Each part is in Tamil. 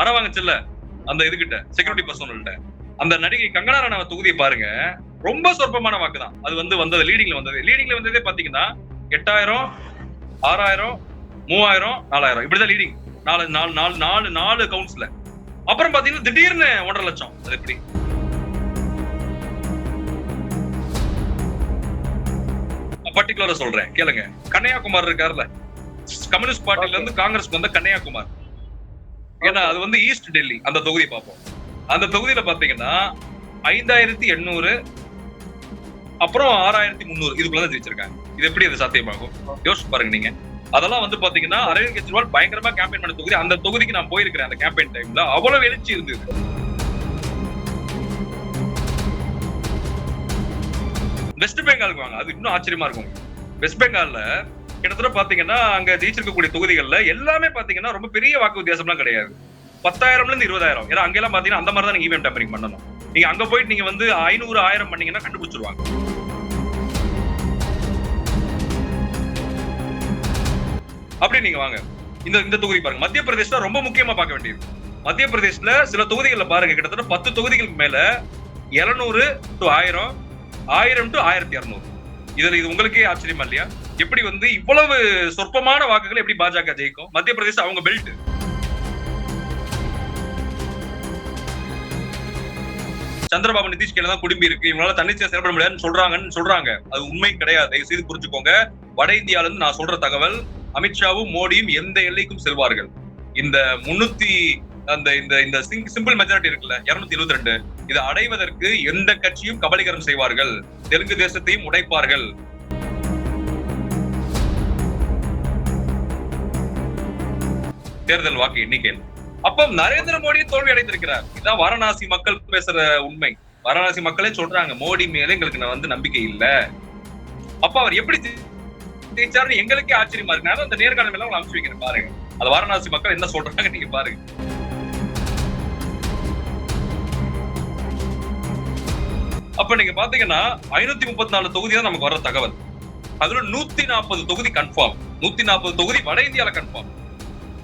அற வாங்குச்சுல்ல அந்த இதுகிட்ட செக்யூரிட்டி பர்சனல்கிட்ட அந்த நடிகை கங்கனா ரனாவத் தொகுதியை பாருங்க. ரொம்ப சொற்பமான வாக்கு தான் அது வந்து வந்தது லீடிங்ல வந்தது. லீடிங்ல வந்ததே பாத்தீங்கன்னா எட்டாயிரம் ஆறாயிரம் மூவாயிரம் நாலாயிரம். இப்படிதான் லீடிங் நாலு நாலு நாலு நாலு நாலு கவுன்ஸ்ல அப்புறம் பாத்தீங்கன்னா திடீர்னு ஒன்றரை லட்சம். அது எப்படி? பர்டிகுலரா சொல்றேன். கேளுங்க. கன்னியாகுமார் இருக்காருல்ல. கம்யூனிஸ்ட் பார்ட்டில இருந்து காங்கிரஸ்க்கு வந்த கன்னியாகுமார். ஏன்னா அது வந்து ஈஸ்ட் டெல்லி அந்த தொகுதி பார்ப்போம். அந்த தொகுதியில பாத்தீங்கன்னா ஐந்தாயிரத்தி எண்ணூறு அப்புறம் ஆறாயிரத்தி முந்நூறு இதுக்குள்ளதான் ஜெயிச்சிருக்காங்க. இது எப்படி அது சாத்தியமாகும்? யோசிச்சு பாருங்க நீங்க. அதெல்லாம் வந்து பாத்தீங்கன்னா அரவிந்த் கெஜ்ரிவால் பயங்கரமா கேம்பெயின் பண்ண தொகுதி. அந்த தொகுதிக்கு நான் போயிருக்கிறேன் அந்த கேம்பெயின் டைம்ல அவ்வளவு எழுச்சி இருந்தது. வெஸ்ட் பெங்காலுக்கு வாங்க. அது இன்னும் ஆச்சரியமா இருக்கும். வெஸ்ட் பெங்கால்ல கிட்டத்தட்ட பாத்தீங்கன்னா அங்க ஜெயிச்சிருக்கக்கூடிய தொகுதிகள்ல எல்லாமே பாத்தீங்கன்னா ரொம்ப பெரிய வாக்கு வித்தியாசம்லாம் கிடையாது. பத்தாயிரம்ல இருந்து இருபதாயிரம். ஏன்னா அங்கெல்லாம் பாத்தீங்கன்னா அந்த மாதிரி தான் நீங்க இவிஎம் டேம்பரிங் பண்ணணும். நீங்க அங்க போயிட்டு நீங்க வந்து ஐநூறு ஆயிரம் பண்ணீங்கன்னா கண்டுபிடிச்சிருவாங்க. அப்படி நீங்க வாங்க. இந்த இந்த தொகுதி பாருங்க. மத்திய பிரதேஷ்ல ரொம்ப முக்கியமா பார்க்க வேண்டியது. மத்திய பிரதேஷ்ல சில தொகுதிகள்ல பாருங்க கிட்டத்தட்ட பத்து தொகுதிகளுக்கு மேல இருநூறு டு ஆயிரம் ஆயிரம் டு ஆயிரத்தி இருநூறு இதுல இது உங்களுக்கே ஆச்சரியமா இல்லையா? எப்படி வந்து இவ்வளவு சொற்பமான வாக்குகள் எப்படி பாஜக ஜெயிக்கும்? மத்திய பிரதேசம் அவங்க பெல்ட் சந்திரபாபு நிதிஷ் கீழ தான் குடும்பி இருக்கு. இவங்களால தன்னிச்சையா செயல்பட முடியாதுன்னு சொல்றாங்கன்னு சொல்றாங்க. அது உண்மை கிடையாது. தயவு செய்து புரிஞ்சுக்கோங்க. வட இந்தியால இருந்து நான் சொல்ற தகவல் அமித்ஷாவும் மோடியும் எந்த எல்லைக்கும் செல்வார்கள்? இந்த முன்னூத்தி அந்த இந்த இந்த சிம்பிள் மெஜாரிட்டி இருக்குல்ல இருநூத்தி இருபத்தி ரெண்டு இதை அடைவதற்கு எந்த கட்சியும் கபலீகரம் செய்வார்கள். தெலுங்கு தேசத்தையும் உடைப்பார்கள். தேர்தல் வாக்கு எண்ணிக்கை. அப்ப நரேந்திர மோடி தோல்வி அடைந்திருக்கிறார். இதான் வாரணாசி மக்கள் பேசுற உண்மை. வாரணாசி மக்களே சொல்றாங்க மோடி மேல எங்களுக்கு நான் வந்து நம்பிக்கை இல்ல. அப்ப அவர் எப்படி ஜெயிச்சாருன்னு எங்களுக்கே ஆச்சரியமா இருக்கு. அந்த நேர்காணல் எல்லாம் அமைச்சு வைக்கிறேன் பாருங்க. அது வாரணாசி மக்கள் என்ன சொல்றாங்க நீங்க பாருங்க. அப்ப நீங்க பாத்தீங்கன்னா ஐநூத்தி முப்பத்தி நாலு தொகுதி தான் நமக்கு வர தகவல். அதுல நூத்தி நாற்பது தொகுதி கன்ஃபார்ம் நூத்தி நாற்பது தொகுதி வட இந்தியால கன்ஃபார்ம்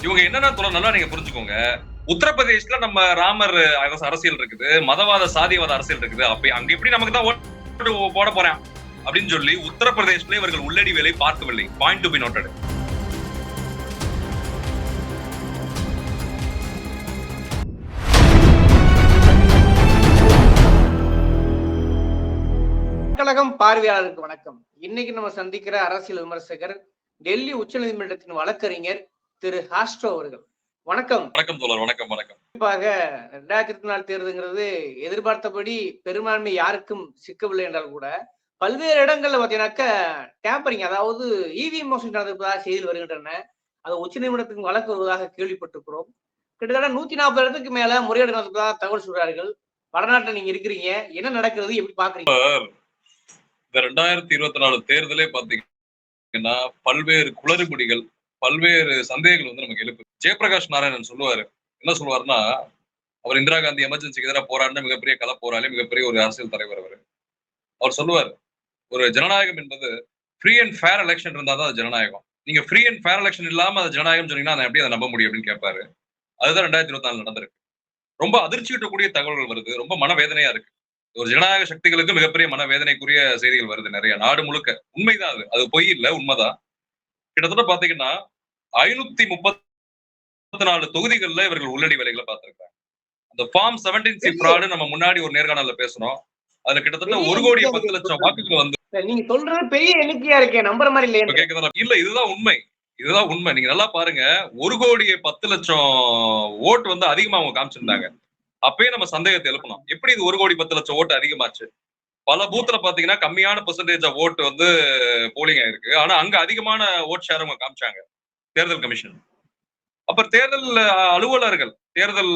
இவங்க என்னென்ன சொல்ல நல்லா நீங்க புரிஞ்சுக்கோங்க. உத்தரப்பிரதேஷ்ல நம்ம ராமர் அரசியல் இருக்குது மதவாத சாதியவாத அரசியல் இருக்குது. அப்ப அங்க எப்படி நமக்கு தான் ஓட்டு போட போறேன்? அப்படின்னு சொல்லி உத்தரப்பிரதேஷ்ல இவர்கள் உள்ளடி வேலை பார்க்கவில்லை. பாயிண்ட் டு பி நோட்டட் கழகம் பார்வையாளருக்கு வணக்கம். இன்னைக்கு நம்ம சந்திக்கிற அரசியல் விமர்சகர் டெல்லி உச்சநீதிமன்றத்தின் வழக்கறிஞர் திரு ஹாஸ்ட்ரோ அவர்கள். வணக்கம். வணக்கம் தோழர் வணக்கம் வணக்கம். குறிப்பாக ரெண்டாயிரத்தி இருபத்தி நாலு தேர்தலுங்கிறது எதிர்பார்த்தபடி பெரும்பான்மை யாருக்கும் சிக்கவில்லை என்றால் கூட பல்வேறு இடங்கள்ல பாத்தீங்கன்னாக்க டேம்பரிங் அதாவது இவிஎம் மோசடி நடந்திருப்பதாக செய்திகள் வருகின்றன. அது உச்சநீதிமன்றத்துக்கு வழக்கு வருவதாக கேள்விப்பட்டிருக்கிறோம். கிட்டத்தட்ட நூத்தி நாற்பது இடத்துக்கு மேல முறையீடு நடந்ததாக தகவல் சொல்றார்கள். வடநாட்டுல நீங்க இருக்கிறீங்க. என்ன நடக்கிறது? எப்படி பாக்குறீங்க? இந்த ரெண்டாயிரத்தி இருபத்தி நாலு தேர்தலே பாத்தீங்கன்னா பல்வேறு குளறுபடிகள் பல்வேறு சந்தேகங்கள் வந்து நமக்கு எழுப்பு ஜெயபிரகாஷ் நாராயணன் சொல்லுவாரு. என்ன சொல்லுவாருன்னா அவர் இந்திரா காந்தி எமர்ஜென்சிக்கு எதிராக போராடின மிகப்பெரிய கல போராளி மிகப்பெரிய ஒரு அரசியல் தலைவர் அவர். அவர் சொல்லுவார் ஒரு ஜனநாயகம் என்பது ஃப்ரீ அண்ட் ஃபேர் எலெக்ஷன் இருந்தா தான் அது ஜனநாயகம். நீங்க ஃப்ரீ அண்ட் ஃபேர் எலெக்ஷன் இல்லாம அது ஜனநாயகம் சொன்னீங்கன்னா அதை எப்படி அதை நம்ப முடியும் அப்படின்னு கேட்பாரு அதுதான் ரெண்டாயிரத்தி இருபத்தி நாலு நடந்திருக்கு. ரொம்ப அதிர்ச்சி விட்டக்கூடிய தகவல்கள் வருது. ரொம்ப மனவேதனையா இருக்கு. ஒரு ஜனநாயக சக்திகளுக்கு மிகப்பெரிய மனவேதனைக்குரிய செய்திகள் வருது நிறைய. நாடு முழுக்க. உண்மைதான் அது. அது பொய் இல்ல உண்மைதான். கிட்டத்தட்ட பாத்தீங்கன்னா ஐநூத்தி முப்பத்தி நாலு தொகுதிகள்ல இவர்கள் உள்ளடி வேலைகளை பார்த்திருக்காங்க. அந்த ஃபார்ம் செவன்டீன் சி ஃப்ராடு நம்ம முன்னாடி ஒரு நேர்காணல்ல பேசணும் அதுல கிட்டத்தட்ட ஒரு கோடி பத்து லட்சம் வாக்குகள் வந்து நீங்க சொல்றது பெரிய எண்ணிக்கையா இருக்கே நம்புற மாதிரி இல்லையே. கேக்குதா? இல்ல இதுதான் உண்மை. இதுதான் உண்மை. நீங்க நல்லா பாருங்க. ஒரு கோடியே பத்து லட்சம் ஓட்டு வந்து அதிகமா அவங்க காமிச்சிருந்தாங்க. அப்பயே நம்ம சந்தேகத்தை எழுப்பணும். எப்படி இது ஒரு கோடி பத்து லட்சம் ஓட்டு அதிகமாச்சு? பல பூத்துல பாத்தீங்கன்னா கம்மியான பெர்சன்டேஜ் ஆஃப் ஓட்டு வந்து போலிங் ஆயிருக்கு. ஆனா அங்க அதிகமான ஓட் ஷேர் அவங்க காமிச்சாங்க. தேர்தல் கமிஷன் அப்ப தேர்தல் அலுவலர்கள் தேர்தல்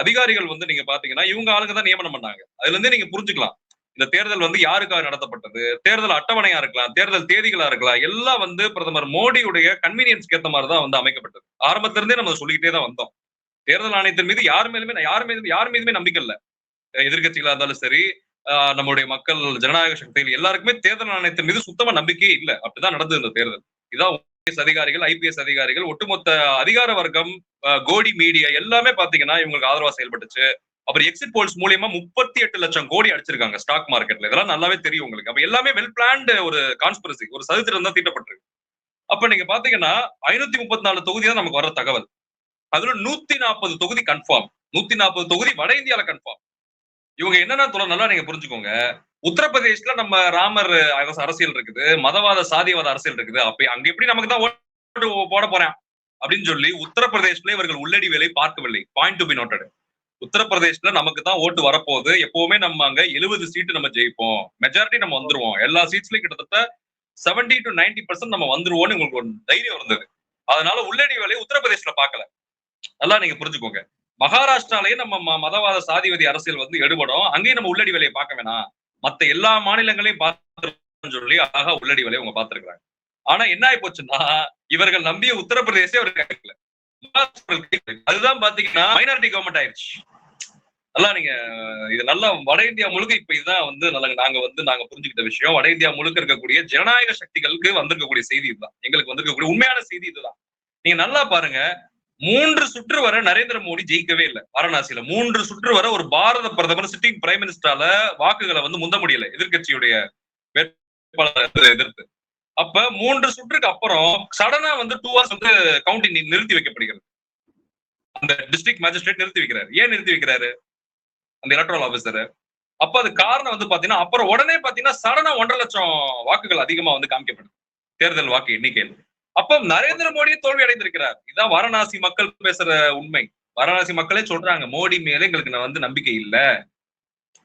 அதிகாரிகள் வந்து நீங்க பாத்தீங்கன்னா இவங்க ஆளுங்க தான் நியமனம் பண்ணாங்க. அதுல இருந்தே நீங்க புரிஞ்சுக்கலாம். இந்த தேர்தல் வந்து யாருக்காக நடத்தப்பட்டது? தேர்தல் அட்டவணையா இருக்கலாம் தேர்தல் தேதிகளா இருக்கலாம் எல்லாம் வந்து பிரதமர் மோடியுடைய கன்வீனியன்ஸ்க்கு ஏற்ற மாதிரி தான் வந்து அமைக்கப்பட்டது. ஆரம்பத்திலிருந்தே நம்ம சொல்லிக்கிட்டே தான் வந்தோம். தேர்தல் ஆணையத்தின் மீது யார் மேலுமே யார் மீது யார் மீதுமே நம்பிக்கை இல்ல. எதிர்கட்சிகளா இருந்தாலும் சரி ஆஹ் நம்மளுடைய மக்கள் ஜனநாயக சக்திகள் எல்லாருக்குமே தேர்தல் ஆணையத்தின் மீது சுத்தமா நம்பிக்கையே இல்ல. அப்படிதான் நடந்தது இந்த தேர்தல். இதான் ஐஏஎஸ் அதிகாரிகள் ஐபிஎஸ் அதிகாரிகள் ஒட்டுமொத்த அதிகார வர்க்கம் கோடி மீடியா எல்லாமே பாத்தீங்கன்னா இவங்களுக்கு ஆதரவா செயல்பட்டுச்சு. அப்புறம் எக்ஸிட் போல்ஸ் மூலியமா முப்பத்தி எட்டு லட்சம் கோடி அடிச்சிருக்காங்க ஸ்டாக் மார்க்கெட்ல இதெல்லாம் நல்லாவே தெரியும் உங்களுக்கு. அப்ப எல்லாமே வெல் பிளான்டு ஒரு கான்ஸ்பிரசி ஒரு சதுத்திரம் தான் தீட்டப்பட்டிருக்கு. அப்ப நீங்க பாத்தீங்கன்னா ஐநூத்தி முப்பத்தி நாலு தொகுதி தான் நமக்கு வர தகவல். அதுல நூத்தி நாற்பது தொகுதி கன்ஃபார்ம் நூத்தி நாற்பது தொகுதி வட இந்தியால கன்ஃபார்ம் இவங்க என்னன்னா சொல்ல நல்லா நீங்க புரிஞ்சுக்கோங்க. உத்தரப்பிரதேஷ்ல நம்ம ராமர் அரசியல் இருக்குது மதவாத சாதியவாத அரசியல் இருக்குது. அப்ப அங்க எப்படி நமக்கு தான் ஓட்டு போட போறேன்? அப்படின்னு சொல்லி உத்தரப்பிரதேஷ்ல இவர்கள் உள்ளடி வேலை பார்க்கவில்லை. பாயிண்ட் டு பி நோட்டட் உத்தரப்பிரதேஷ்ல நமக்கு தான் ஓட்டு வரப்போகுது. எப்பவுமே நம்ம அங்க எழுபது சீட்டு நம்ம ஜெயிப்போம். மெஜாரிட்டி நம்ம வந்துருவோம். எல்லா சீட்ஸ்லயும் கிட்டத்தட்ட செவன்டி டு நைன்டி பர்சன்ட் நம்ம வந்துருவோம்னு உங்களுக்கு ஒரு தைரியம் இருந்தது. அதனால உள்ளடி வேலையை உத்தரப்பிரதேஷ்ல பாக்கல நல்லா நீங்க புரிஞ்சுக்கோங்க. மகாராஷ்டிராலயே நம்ம மதவாத சாதிவாதி அரசியல் வந்து எடுபடும். அங்கேயும் நம்ம உள்ளடி வேலையை பார்க்க வேணாம். மத்த எல்லா மாநிலங்களையும் பார்த்து சொல்லி அழகா உள்ளடி வேலையை அவங்க பார்த்திருக்காங்க ஆனா என்ன ஆகி போச்சுன்னா இவர்கள் நம்பிய உத்தரப்பிரதேசே அவர் கிடைக்கல. அதுதான் பாத்தீங்கன்னா மைனாரிட்டி கவர்மெண்ட் ஆயிடுச்சு நல்லா நீங்க இது நல்லா வட இந்தியா முழுக்க இப்ப இதுதான் வந்து நல்ல நாங்க வந்து நாங்க புரிஞ்சுக்கிட்ட விஷயம். வட இந்தியா முழுக்க இருக்கக்கூடிய ஜனநாயக சக்திகளுக்கு வந்திருக்கக்கூடிய செய்தி இதுதான். எங்களுக்கு வந்திருக்கக்கூடிய உண்மையான செய்தி இதுதான். நீங்க நல்லா பாருங்க. மூன்று சுற்று வர நரேந்திர மோடி ஜெயிக்கவே இல்லை வாரணாசியில. மூன்று சுற்று வர ஒரு பாரத பிரதமர் சிட்டிங் பிரைம் மினிஸ்டரால வாக்குகளை வந்து முந்த முடியல எதிர்க்கட்சியுடைய வேட்பாளர் எதிர்த்து. அப்ப மூன்று சுற்றுக்கு அப்புறம் சடனா வந்து டூ ஹவர்ஸ் வந்து கவுண்டிங் நிறுத்தி வைக்கப்படுகிறது. அந்த டிஸ்ட்ரிக்ட் மேஜிஸ்ட்ரேட் நிறுத்தி வைக்கிறாரு. ஏன் நிறுத்தி வைக்கிறாரு? அந்த எலக்ட்ரல் ஆபீசர் அப்ப அது காரணம் வந்து பாத்தீங்கன்னா அப்புறம் உடனே பாத்தீங்கன்னா சடனா ஒன்றரை லட்சம் வாக்குகள் அதிகமா வந்து காமிக்கப்படுது தேர்தல் வாக்கு எண்ணிக்கையில். அப்ப நரேந்திர மோடியே தோல்வி அடைந்திருக்கிறார். இதுதான் வாரணாசி மக்கள் பேசுற உண்மை. வாரணாசி மக்களே சொல்றாங்க மோடி மேல எங்களுக்கு நான் வந்து நம்பிக்கை இல்ல.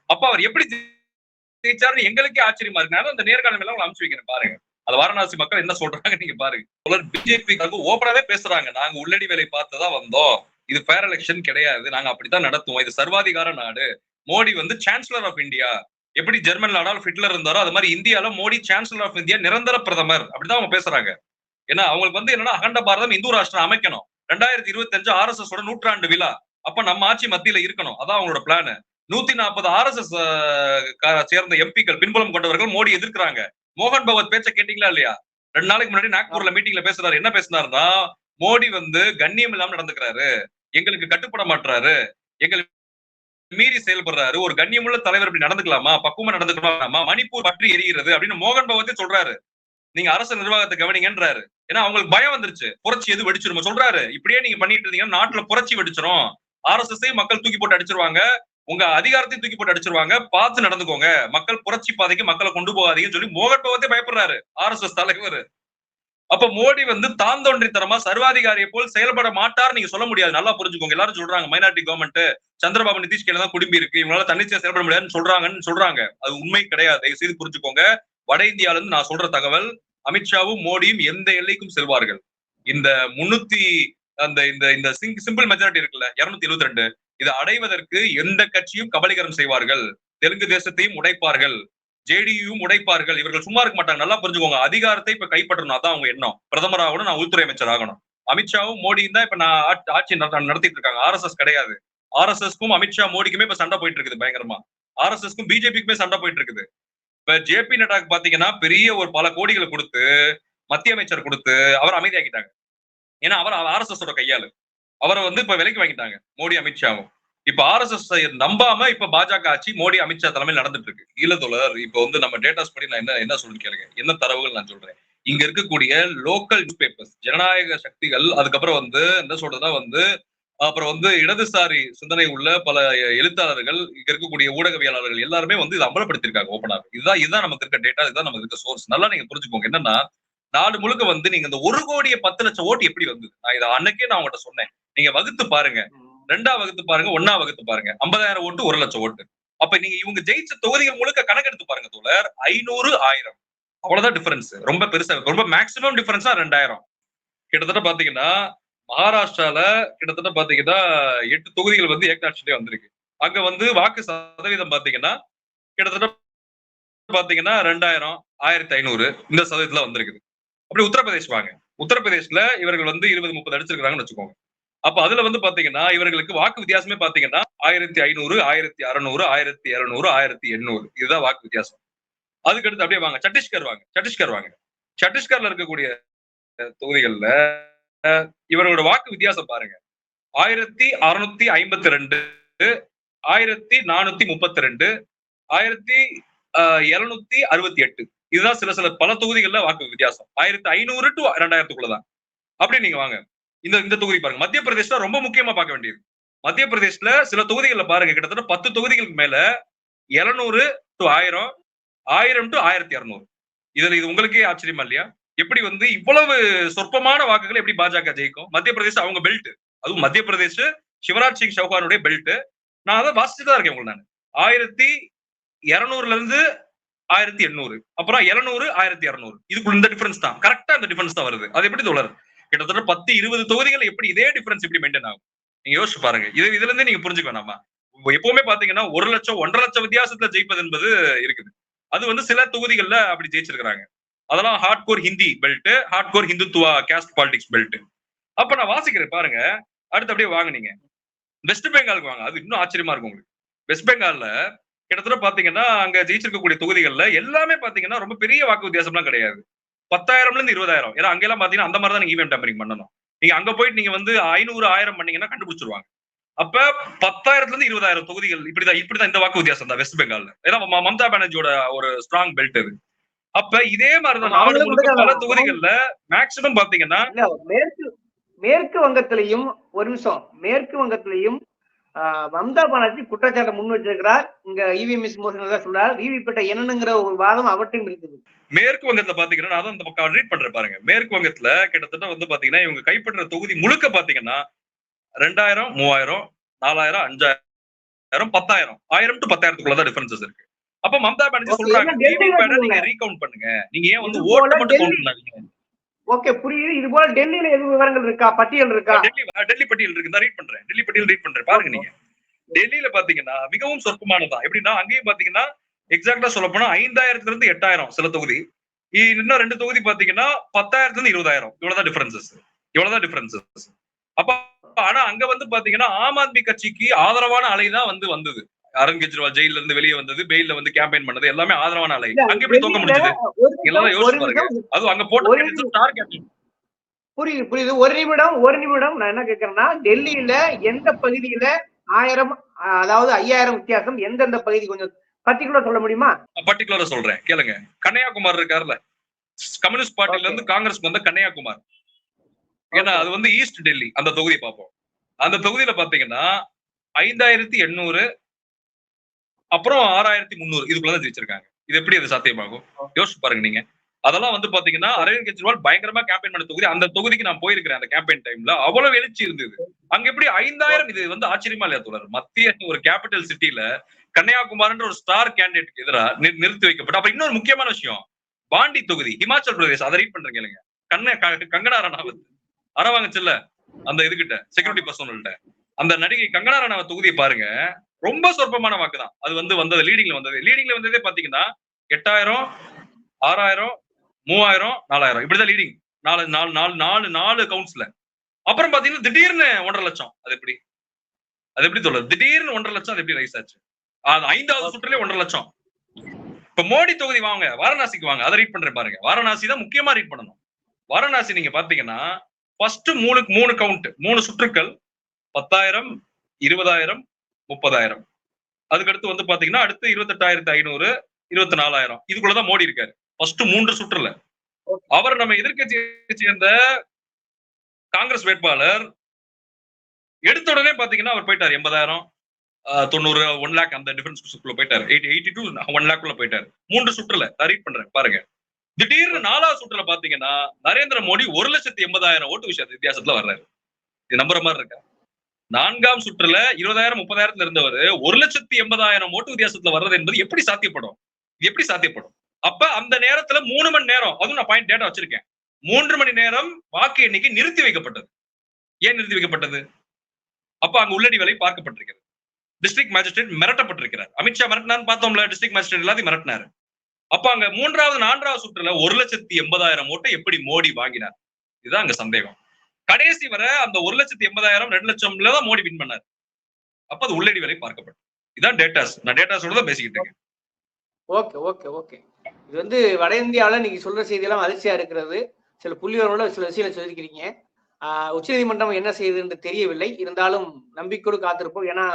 அப்ப அவர் எப்படி ஜெயிச்சாருன்னு எங்களுக்கே ஆச்சரியமா இருக்கு. அந்த நேர்காணல் எல்லாம் அனுப்பிச்சு வைக்கிறேன் பாருங்க. அது வாரணாசி மக்கள் என்ன சொல்றாங்க நீங்க பாருங்க. பிஜேபி ஓப்பனாவே பேசுறாங்க. நாங்க உள்ளடி வேலை பார்த்துதான் வந்தோம். இது ஃபேர் எலெக்ஷன் கிடையாது. நாங்க அப்படித்தான் நடத்துவோம். இது சர்வாதிகார நாடு. மோடி வந்து சான்சலர் ஆஃப் இந்தியா எப்படி ஜெர்மன் நாடால் ஹிட்லர் இருந்தாரோ அது மாதிரி இந்தியால மோடி சான்சலர் ஆஃப் இந்தியா நிரந்தர பிரதமர். அப்படிதான் அவங்க பேசுறாங்க. ஏன்னா அவங்களுக்கு வந்து என்னன்னா அகண்ட பாரதம் இந்து ராஷ்டிரம் அமைக்கணும். ரெண்டாயிரத்தி இருபத்தி அஞ்சு ஆர் எஸ் எஸ் நூற்றாண்டு விழா. அப்ப நம்ம ஆட்சி மத்தியில இருக்கணும். அதான் அவங்களோட பிளான் நூத்தி நாற்பது ஆர் எஸ் எஸ் சேர்ந்த எம்பிக்கள் பின்புலம் கொண்டவர்கள் மோடி எதிர்க்கிறாங்க. மோகன் பகவத் பேச்ச கேட்டீங்களா இல்லையா? ரெண்டு நாளைக்கு முன்னாடி நாக்பூர்ல மீட்டிங்ல பேசுறாரு. என்ன பேசினாருன்னா மோடி வந்து கண்ணியம் இல்லாம நடந்துக்கிறாரு. எங்களுக்கு கட்டுப்பட மாட்டாரு எங்களுக்கு மீறி செயல்படுறாரு. ஒரு கண்ணியமுள்ள தலைவர் இப்படி நடந்துக்கலாமா? பக்குவமா நடந்துக்கலாமா? மணிப்பூர் பற்றி எரிகிறது அப்படின்னு மோகன் பகவத்தே சொல்றாரு. நீங்க அரசு நிர்வாகத்தை கவனிங்கன்றாரு. ஏன்னா அவங்களுக்கு பயம் வந்துருச்சு. புரட்சி எது வெடிச்சிரும். சொல்றாரு. இப்படியே நீங்க பண்ணிட்டு இருந்தீங்கன்னா நாட்டுல புரட்சி வெடிச்சிரும். ஆர் எஸ் எஸ் மக்கள் தூக்கி போட்டு அடிச்சிருவாங்க. உங்க அதிகாரத்தையும் தூக்கி போட்டு அடிச்சிருவாங்க. பார்த்து நடந்துக்கோங்க. மக்கள் புரட்சி பாதைக்கு மக்களை கொண்டு போகாதீங்கன்னு சொல்லி மோகட்டோகத்தை பயப்படுறாரு. ஆர் எஸ் எஸ் தலைவர். அப்ப மோடி வந்து தான் தோன்றித்தனமா சர்வாதிகாரியை போல் செயல்பட மாட்டார் நீங்க சொல்ல முடியாது. நல்லா புரிஞ்சுக்கோங்க. எல்லாரும் சொல்றாங்க. மைனாரிட்டி கவர்மெண்ட் சந்திரபாபு நிதிஷ் தான் குடும்பி இருக்கு இவங்களால தன்னிச்சையா செயல்பட முடியாதுன்னு சொல்றாங்கன்னு சொல்றாங்க. அது உண்மை கிடையாது. தயவு செய்து புரிஞ்சுக்கோங்க. வட இந்தியால இருந்து நான் சொல்ற தகவல் அமித்ஷாவும் மோடியும் எந்த எல்லைக்கும் செல்வார்கள்? இந்த முன்னூத்தி அந்த இந்த இந்த சிம்பிள் மெஜாரிட்டி இருக்குல்ல இருநூத்தி எழுபத்தி ரெண்டு இதை அடைவதற்கு எந்த கட்சியும் கபலீகரம் செய்வார்கள்? தெலுங்கு தேசத்தையும் உடைப்பார்கள். ஜேடியும் உடைப்பார்கள். இவர்கள் சும்மா இருக்க மாட்டாங்க. நல்லா புரிஞ்சுக்கோங்க. அதிகாரத்தை இப்ப கைப்பற்றணும். அதான் அவங்க எண்ணம். பிரதமர் ஆகணும் நான் உள்துறை அமைச்சர் ஆகணும். அமித்ஷாவும் மோடியும் தான் இப்ப நான் ஆட்சி நடத்திட்டு இருக்காங்க. ஆர் எஸ் எஸ் கிடையாது. ஆர் எஸ் எஸ்க்கும் அமித்ஷா மோடிக்குமே இப்ப சண்டை போயிட்டு இருக்குது பயங்கரமா. ஆர் எஸ் எஸ்க்கும் பிஜேபிக்குமே சண்டை போயிட்டு இருக்குது. இப்ப ஜேபி நட்டாக்கு பாத்தீங்கன்னா பெரிய ஒரு பல கோடிகளை கொடுத்து மத்திய அமைச்சர் கொடுத்து அவர் அமைதியாக்கிட்டாங்க. ஏன்னா அவர் ஆர் எஸ் எஸ் கையாளு. அவரை வந்து இப்ப விலைக்கு வாங்கிட்டாங்க மோடி அமித்ஷாவும். இப்ப ஆர் எஸ் எஸ் நம்பாம இப்ப பாஜக ஆட்சி மோடி அமித்ஷா தலைமையில் நடந்துட்டு இருக்கு ஈழத்தோழர் இப்ப வந்து நம்ம டேட்டாஸ் படி நான் என்ன என்ன சொல்லுன்னு கேளுங்க. என்ன தரவுகள் நான் சொல்றேன். இங்க இருக்கக்கூடிய லோக்கல் நியூஸ் பேப்பர்ஸ் ஜனநாயக சக்திகள் அதுக்கப்புறம் வந்து என்ன சொல்றதுன்னா வந்து அப்புறம் வந்து இடதுசாரி சிந்தனை உள்ள பல எழுத்தாளர்கள் இங்க இருக்கக்கூடிய ஊடகவியலாளர்கள் எல்லாருமே வந்து இதை அமலப்படுத்திருக்காங்க ஓப்பனாக இதுதான் இதுதான் நமக்கு இருக்க டேட்டா இதுதான் நமக்கு இருக்க சோர்ஸ் நல்லா நீங்க புரிஞ்சுக்கோங்க. என்னன்னா நாடு முழுக்க வந்து நீங்க இந்த ஒரு கோடியே பத்து லட்சம் ஓட்டு எப்படி வந்தது? நான் இதை அன்னைக்கே நான் உங்கள்கிட்ட சொன்னேன். நீங்க வகுத்து பாருங்க. ரெண்டா வகுத்து பாருங்க ஒன்னா வகுத்து பாருங்க. ஐம்பதாயிரம் ஓட்டு ஒரு லட்சம் ஓட்டு. அப்ப நீங்க இவங்க ஜெயிச்ச தொகுதிகள் முழுக்க கணக்கெடுத்து பாருங்க தோழர். ஐநூறு ஆயிரம். அவ்வளவுதான் டிஃபரன்ஸ் ரொம்ப பெருசா ரொம்ப மேக்சிமம் டிஃபரன்ஸா ரெண்டாயிரம். கிட்டத்தட்ட பாத்தீங்கன்னா மகாராஷ்டிரால கிட்டத்தட்ட பாத்தீங்கன்னா எட்டு தொகுதிகள் வந்து ஏக்நாட்சிலே வந்திருக்கு. அங்க வந்து வாக்கு சதவீதம் பாத்தீங்கன்னா கிட்டத்தட்ட பாத்தீங்கன்னா ரெண்டாயிரம் ஆயிரத்தி ஐநூறு இந்த சதவீதத்துல வந்திருக்குது. அப்படி உத்தரப்பிரதேஷ் வாங்க. உத்தரப்பிரதேஷ்ல இவர்கள் வந்து இருபது முப்பது அடிச்சிருக்காங்கன்னு வச்சுக்கோங்க. அப்ப அதுல வந்து பாத்தீங்கன்னா இவர்களுக்கு வாக்கு வித்தியாசமே பாத்தீங்கன்னா ஆயிரத்தி ஐநூறு ஆயிரத்தி அறுநூறு ஆயிரத்தி இருநூறு ஆயிரத்தி எண்ணூறு. இதுதான் வாக்கு வித்தியாசம். அதுக்கடுத்து அப்படியே வாங்க. சத்தீஸ்கர் வாங்க. சத்தீஸ்கர் வாங்க. சத்தீஸ்கர்ல இருக்கக்கூடிய தொகுதிகள்ல அஹ், இவரோட வாக்கு வித்தியாசம் பாருங்க. ஆயிரத்தி அறுநூத்தி ஐம்பத்தி ரெண்டு ஆயிரத்தி நானூத்தி முப்பத்தி ரெண்டு ஆயிரத்தி எழுநூத்தி அறுபத்தி எட்டு. இதுதான் சில சில பல தொகுதிகளில் வாக்கு வித்தியாசம். ஆயிரத்தி ஐநூறு டு ரெண்டாயிரத்துக்குள்ளதான் அப்படி நீங்க வாங்க. இந்த இந்த தொகுதி பாருங்க. மத்திய பிரதேஷ்ல ரொம்ப முக்கியமா பார்க்க வேண்டியது. மத்திய பிரதேஷ்ல சில தொகுதிகள்ல பாருங்க கிட்டத்தட்ட பத்து தொகுதிகளுக்கு மேல இருநூறு டு ஆயிரம் ஆயிரம் டு ஆயிரத்தி இரநூறு இதுல இது உங்களுக்கே ஆச்சரியமா இல்லையா? எப்படி வந்து இவ்வளவு சொற்பமான வாக்குகள் எப்படி பாஜக ஜெயிக்கும்? மத்திய பிரதேச அவங்க பெல்ட் அதுவும் மத்திய பிரதேஷ் சிவராஜ் சிங் சௌஹானுடைய பெல்ட் நான் அதை வாசிச்சுட்டு தான் இருக்கேன் உங்களுக்கு நான். ஆயிரத்தி இருநூறுல இருந்து ஆயிரத்தி எண்ணூறு. அப்புறம் இருநூறு ஆயிரத்தி இருநூறு. இதுக்குள்ள இந்த டிஃபரன்ஸ் தான். கரெக்டா இந்த டிஃபரன்ஸ் தான் வருது. அது எப்படி தொடர் கிட்டத்தட்ட பத்து இருபது தொகுதிகள் எப்படி இதே டிஃபரன்ஸ் எப்படி மெயின்டைன் ஆகும்? நீங்க யோசிச்சு பாருங்க. இது இதுல இருந்தே நீங்க புரிஞ்சுக்க வேணாமா? எப்பவுமே பாத்தீங்கன்னா ஒரு லட்சம் ஒன்றரை லட்சம் வித்தியாசத்துல ஜெயிப்பது என்பது இருக்குது. அது வந்து சில தொகுதிகள்ல அப்படி ஜெயிச்சிருக்கிறாங்க. அதெல்லாம் hard core Hindi belt hard core Hindutva caste politics belt அப்ப நான் வாசிக்கிறேன் பாருங்க. அடுத்து அப்படியே வாங்க நீங்க. வெஸ்ட் பெங்காலுக்கு வாங்க. அது இன்னும் ஆச்சரியமா இருக்கும் உங்களுக்கு. வெஸ்ட் பெங்கால்ல கிட்டத்தட்ட பாத்தீங்கன்னா அங்க ஜெயிச்சிருக்கக்கூடிய தொகுதிகள்ல எல்லாமே பாத்தீங்கன்னா ரொம்ப பெரிய வாக்கு வித்தியாசம்லாம் கிடையாது. பத்தாயிரம்ல இருந்து இருபதாயிரம். ஏன்னா அங்கெல்லாம் பாத்தீங்கன்னா அந்த மாதிரி தான் நீங்க ஈவென்ட் டேம்பரிங் பண்ணணும். நீங்க அங்க போயிட்டு நீங்க வந்து ஐநூறு ஆயிரம் பண்ணீங்கன்னா கண்டுபிடிச்சிருவாங்க. அப்ப பத்தாயிரத்துல இருந்து இருபதாயிரம் தொகுதிகள் இப்படிதான் இப்படிதான் இந்த வாக்கு வித்தியாசம் தான் வெஸ்ட் பெங்கால்ல ஏன்னா மம்தா பானர்ஜியோட ஒரு ஸ்ட்ராங் பெல்ட் அது. அப்ப இதே மாதிரிதான் நாடு முழுக்க பல. தொகுதிகள்ல மேக்சிமம் பாத்தீங்கன்னா மேற்கு மேற்கு வங்கத்திலையும் ஒரு நிமிஷம் மேற்கு வங்கத்திலையும் மம்தா பானர்ஜி குற்றச்சாட்டை முன் வச்சிருக்கிறார். இங்க E இவிஎம்எஸ் மோசன் சொல்றார். விவிபேட்டை என்னன்னுங்கிற ஒரு வாதம் அவர்கிட்டையும் இருக்குது. மேற்கு வங்கத்துல பாத்தீங்கன்னா நான் தான் இந்த பக்கம் ரீட் பண்றேன் பாருங்க. மேற்கு வங்கத்துல கிட்டத்தட்ட வந்து பாத்தீங்கன்னா இவங்க கைப்பற்ற தொகுதி முழுக்க பாத்தீங்கன்னா ரெண்டாயிரம் மூவாயிரம் நாலாயிரம் அஞ்சாயிரம் பத்தாயிரம் ஆயிரம் டு பத்தாயிரத்துக்குள்ள தான் டிஃபரன்சஸ் இருக்கு. அப்ப மம்தா பானர்ஜி சொல்றாங்க நீங்க. ரீகவுண்ட் பண்ணுங்க. நீங்க ஏன் வந்து ஓட்டு மட்டும் கவுண்ட் பண்ணாதீங்க. ஓகே புரியுது. இது போல டெல்லியில எதுவும் விவரங்கள் இருக்கா? பட்டியல் இருக்கா? டெல்லி டெல்லி பட்டியல் இருக்கு. தான் ரீட் பண்றேன். டெல்லி பட்டியல் ரீட் பண்றேன். பாருங்க நீங்க. டெல்லியில பாத்தீங்கன்னா மிகவும் சொற்பமானதான் எப்படின்னா அங்கேயும் பாத்தீங்கன்னா எக்ஸாக்டா சொல்ல போனா ஐந்தாயிரத்துல இருந்து எட்டாயிரம் சில தொகுதி. இன்னும் ரெண்டு தொகுதி பாத்தீங்கன்னா பத்தாயிரத்துல இருந்து இருபதாயிரம். இவ்வளவுதான் டிஃபரன்சஸ் இவ்வளவுதான் டிஃபரன்சஸ் அப்ப ஆனா அங்க வந்து பாத்தீங்கன்னா ஆம் ஆத்மி கட்சிக்கு ஆதரவான அலை தான் வந்து வந்தது. அரவிந்த் கெஜ்ரிவால் ஜெயில இருந்து வெளியே வந்தது பெயில்ல வந்து கேம்பெயின் பண்ணது எல்லாமே ஆதரவான அலை அங்க எப்படி தோக்க முடிஞ்சது? நிமிஷம், யோசிச்சு பாருங்க. அதுவும் அங்க போட்ட. புரியுது புரியுது. ஒரு நிமிடம் ஒரு நிமிடம். நான் என்ன கேட்கறேன்னா டெல்லியில எந்த பகுதியில ஆயிரம் அதாவது ஐயாயிரம் வித்தியாசம் எந்தெந்த பகுதி கொஞ்சம் பர்டிகுலர் சொல்ல முடியுமா? பர்டிகுலரா சொல்றேன். கேளுங்க. கன்னியாகுமார் இருக்காருல்ல. கம்யூனிஸ்ட் பார்ட்டில இருந்து காங்கிரஸ்க்கு வந்த கன்னியாகுமார். ஏன்னா அது வந்து ஈஸ்ட் டெல்லி அந்த தொகுதி பார்ப்போம். அந்த தொகுதியில பாத்தீங்கன்னா ஐந்தாயிரத்தி எண்ணூறு அப்புறம் ஆறாயிரத்தி முந்நூறு இதுக்குள்ளதான் ஜெயிச்சிருக்காங்க இது எப்படி அது சாத்தியமாகும்? யோசிச்சு பாருங்க நீங்க. அதெல்லாம் வந்து பாத்தீங்கன்னா அரவிந்த் கெஜ்ரிவால் பயங்கரமா கேம்பெயின் பண்ண தொகுதி. அந்த தொகுதிக்கு நான் போயிருக்கிறேன் அந்த கேம்பெயின் டைம்ல அவ்வளவு எழுச்சி இருந்தது. அங்க எப்படி ஐந்தாயிரம் இது வந்து ஆச்சரியமா இல்லையா தோழர்? மத்திய ஒரு கேபிட்டல் சிட்டில கன்னியாகுமார்ன்ற ஒரு ஸ்டார் கேண்டிடேட்டுக்கு எதிராக நிறுத்தி வைக்கப்பட்டு அப்ப இன்னொரு முக்கியமான விஷயம். பாண்டி தொகுதி ஹிமாச்சல் பிரதேஷ் அதை ரீட் பண்றேன் இல்லைங்க. கண்ண கங்கனா ரணாவத். அறவாங்கச்சுல்ல அந்த இதுகிட்ட செக்யூரிட்டி பர்சனல்கிட்ட அந்த நடிகை கங்கனா ரணாவத் தொகுதியை பாருங்க. ரொம்ப சொற்பமான வாக்கு தான் அது வந்து வந்தது லீடிங்ல வந்தது. லீடிங்ல வந்ததே பாத்தீங்கன்னா எட்டாயிரம் ஆறாயிரம் மூவாயிரம் நாலாயிரம். இப்படிதான் லீடிங் நாலு நாலு நாலு நாலு நாலு கவுண்ட்ஸ்ல அப்புறம் பாத்தீங்கன்னா திடீர்னு ஒன்றரை லட்சம். அது எப்படி? அது எப்படி சொல்றது? திடீர்னு ஒன்றரை லட்சம் அது எப்படி ரைஸ் ஆச்சு? அது ஐந்தாவது சுற்றுலயே ஒன்றரை லட்சம். இப்ப மோடி தொகுதி வாங்க வாரணாசிக்கு வாங்க. அதை ரீட் பண்றேன் பாருங்க. வாரணாசி தான் முக்கியமா ரீட் பண்ணணும். வாரணாசி நீங்க பாத்தீங்கன்னா ஃபர்ஸ்ட் மூணு மூணு கவுண்ட் மூணு சுற்றுக்கள் பத்தாயிரம் இருபதாயிரம் முப்பதாயிரம். அதுக்கடுத்து வந்து பாத்தீங்கன்னா அடுத்து இருபத்தெட்டாயிரத்தி ஐநூறு இருபத்தி நாலாயிரம் இதுக்குள்ளதான் மோடி இருக்காரு. ஃபர்ஸ்ட் மூன்று சுற்றுல. அவர் நம்ம எதிர்க்கட்சியை சேர்ந்த காங்கிரஸ் வேட்பாளர் எடுத்த உடனே பாத்தீங்கன்னா அவர் போயிட்டார். எண்பதாயிரம் தொண்ணூறு ஒன் லேக் அந்த டிஃபரன்ஸ் போயிட்டாரு. Eighty eighty two one lakh உள்ள போயிட்டாரு. மூன்று சுற்றுல. நான் ரீட் பண்றேன் பாருங்க. திடீர்னு நாலாவது சுற்றுல பாத்தீங்கன்னா நரேந்திர மோடி ஒரு லட்சத்தி எண்பதாயிரம் ஓட்டு விஷயத்து வித்தியாசத்துல வர்றாரு. இது நம்புற மாதிரி இருக்கா? நான்காம் சுற்றுல இருபதாயிரம் முப்பதாயிரத்துல இருந்தவர் ஒரு லட்சத்தி எண்பதாயிரம் ஓட்டு வித்தியாசத்துல வர்றது என்பது எப்படி சாத்தியப்படும்? இது எப்படி சாத்தியப்படும்? அப்ப அந்த நேரத்துல மூணு மணி நேரம் அதுவும் நான் பாயிண்ட் டேட்டா வச்சிருக்கேன். மூன்று மணி நேரம் வாக்கு எண்ணிக்கை நிறுத்தி வைக்கப்பட்டது. ஏன் நிறுத்தி வைக்கப்பட்டது? அப்ப அங்க உள்ளடி வேலை பார்க்கப்பட்டிருக்கிறது. டிஸ்ட்ரிக்ட் மேஜிஸ்ட்ரேட் மிரட்டப்பட்டிருக்கிறார். அமித்ஷா மிரட்டினான்னு பார்த்தோம்ல டிஸ்ட்ரிக்ட் மேஜிஸ்ட்ரேட் எல்லாத்தையும் மிரட்டினாரு. அப்ப அங்க மூன்றாவது நான்காவது சுற்றுல ஒரு லட்சத்தி எண்பதாயிரம் ஓட்டை எப்படி மோடி வாங்கினார்? இதுதான் அங்க சந்தேகம். கடைசி வரை அந்த ஒரு லட்சத்தி எண்பதாயிரம் ரெண்டு லட்சம்ல தான் மோடி வின் பண்ணார். அப்ப அது உள்ளடி வரை பார்க்கப்படும். இதான் டேட்டாஸ் நான் டேட்டாஸோட தான் பேசிக்கிட்டு இருக்கேன். Okay okay okay. இது வந்து வட இந்தியாவில் நீங்க சொல்ற செய்தியெல்லாம் அதிர்ச்சியா இருக்கிறது. சில புள்ளிவரோட சில விஷயங்களை சொல்லியிருக்கிறீங்க. உச்சநீதிமன்றம் என்ன செய்யுதுன்னு தெரியவில்லை. இருந்தாலும் நம்பிக்கையோடு காத்திருப்போம். ஏன்னா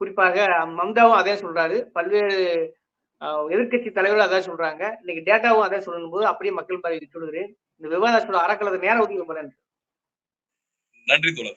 குறிப்பாக மம்தாவும் அதே சொல்றாரு. பல்வேறு எதிர்கட்சி தலைவர்கள் அதான் சொல்றாங்க. இன்னைக்கு டேட்டாவும் அதே சொல்லணும் போது அப்படியே மக்கள் பார்வை சொல்லுகிறேன் இந்த விவாதத்தோட அறக்கலது நேரம் ஒதுக்கி போறேன் நன்றி தோழர்.